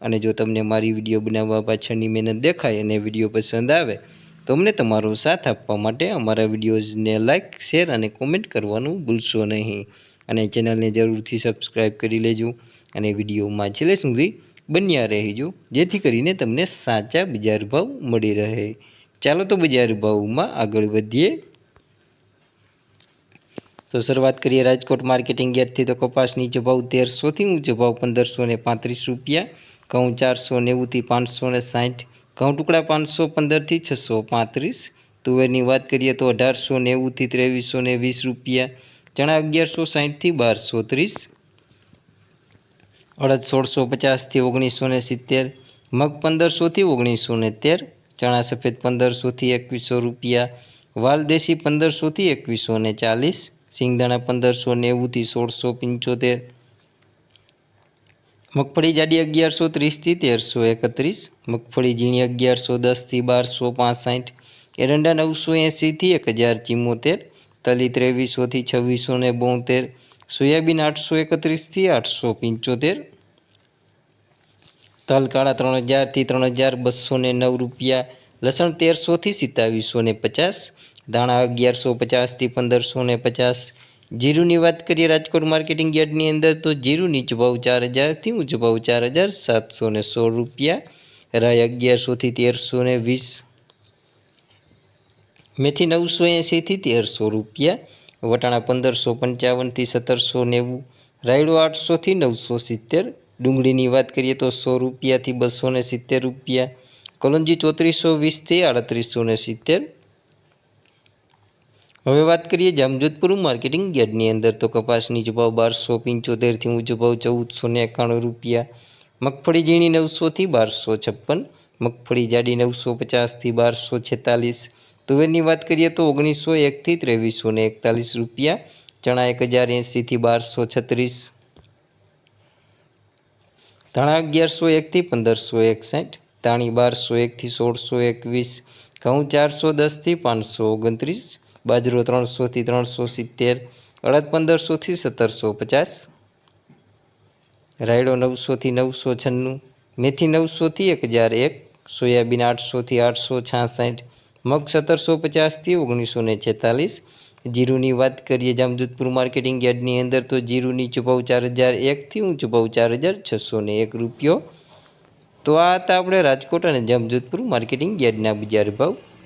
અને જો તમને મારી વીડિયો બનાવવા પાછળની મહેનત દેખાય અને વીડિયો પસંદ આવે, તો અમને તમારો સાથ આપવા માટે અમારા વિડીયોઝને લાઇક શેર અને કોમેન્ટ કરવાનું ભૂલશો નહીં. અને ચેનલને જરૂરથી સબસ્ક્રાઈબ કરી લેજો અને વિડીયોમાં છેલ્લે સુધી બન્યા રહેજો, જેથી કરીને તમને સાચા બજાર ભાવ મળી રહે. ચાલો તો બજાર ભાવમાં આગળ વધીએ. તો શરૂઆત કરીએ રાજકોટ માર્કેટિંગ યાર્ડથી. તો કપાસ નીચો ભાવ તેરસોથી ઊંચો ભાવ પંદરસો ને પાંત્રીસ રૂપિયા ઘઉં ચારસો નેવુંથી પાંચસો ને સાઠ ઘઉં ટુકડા પાંચસો પંદરથી છસો પાંત્રીસ. તુવેરની વાત કરીએ તો અઢારસો નેવુંથી ત્રેવીસો ને વીસ રૂપિયા, ચણા અગિયારસો સાઠથી બારસો ત્રીસ. અડદ સોળસો પચાસથી ઓગણીસો ને સિત્તેર, મગ પંદરસોથી ઓગણીસો ને તેર, ચણા સફેદ પંદરસોથી એકવીસો રૂપિયા, વાલ દેશી પંદરસોથી એકવીસો ને ચાલીસ, સિંગદાણા પંદરસો નેવુંથી સોળસો પંચોતેર મગફળી જાડી અગિયારસો ત્રીસથી તેરસો એકત્રીસ, મગફળી ઝીણી અગિયારસો દસથી બારસો પાંસઠ, એરંડા નવસો એંસીથી એક હજાર ચિમ્મોતેર તલી ત્રેવીસોથી છવ્વીસો ને બોતેર, સોયાબીન આઠસો એકત્રીસથી આઠસો પંચોતેર તલ કાળા ત્રણ હજારથી ત્રણ હજાર બસો ને નવ રૂપિયા, લસણ તેરસોથી સિત્તાવીસો ને પચાસ દાણા અગિયારસો પચાસથી પંદરસો ને પચાસ જીરુની વાત કરીએ રાજકોટ માર્કેટિંગ યાર્ડની અંદર, તો જીરું નીચો ભાવ ચાર હજારથી ઊંચો ભાવ ચાર હજાર સાતસો ને સોળ રૂપિયા, રાય અગિયારસોથી તેરસો ને વીસ, મેથી નવસો એંશીથી તેરસો રૂપિયા, વટાણા પંદરસો પંચાવનથી સત્તરસો નેવું, રાયડો આઠસોથી નવસો સિત્તેર, ડુંગળીની વાત કરીએ તો સો રૂપિયાથી બસો ને સિત્તેર રૂપિયા, કલોંજી ચોત્રીસો વીસથી આડત્રીસો ને સિત્તેર હવે વાત કરીએ જામજોધપુર માર્કેટિંગ યાર્ડની અંદર તો કપાસની જ બારસો, પંચોતેરથી ઊંચો ભાવ ચૌદસો ને એકાણું રૂપિયા. મગફળી ઝીણી નવસોથી બારસો છપ્પન, મગફળી જાડી નવસો પચાસથી બારસો છેતાલીસ. તુવેરની વાત કરીએ તો ઓગણીસો એકથી ત્રેવીસો ને એકતાલીસ રૂપિયા, ચણા એક હજાર એંસીથી બારસો છત્રીસ. ધાણા અગિયારસો એકથી પંદરસો એકસઠ, ધાણી બારસો એકથી સોળસો એકવીસ, ઘઉં ચારસો દસથી પાંચસો ઓગણત્રીસ બાજરો ત્રણસોથી ત્રણસો સિત્તેર, અડદ પંદરસોથી સત્તરસો પચાસ, રાયડો નવસોથી નવસો છન્નું, મેથી નવસોથી એક હજાર એક, સોયાબીન આઠસોથી આઠસો છાસઠ, મગ સત્તરસો પચાસથી ઓગણીસો ને છેતાલીસ. જીરુની વાત કરીએ જામજોધપુર માર્કેટિંગ યાર્ડની અંદર તો જીરુની નીચો ચાર હજાર એકથી ઊંચો ભાવ ચાર હજાર છસો ને એક રૂપિયો. તો આ હતા આપણે રાજકોટ અને જામજોધપુર માર્કેટિંગ યાર્ડના બજાર ભાવ.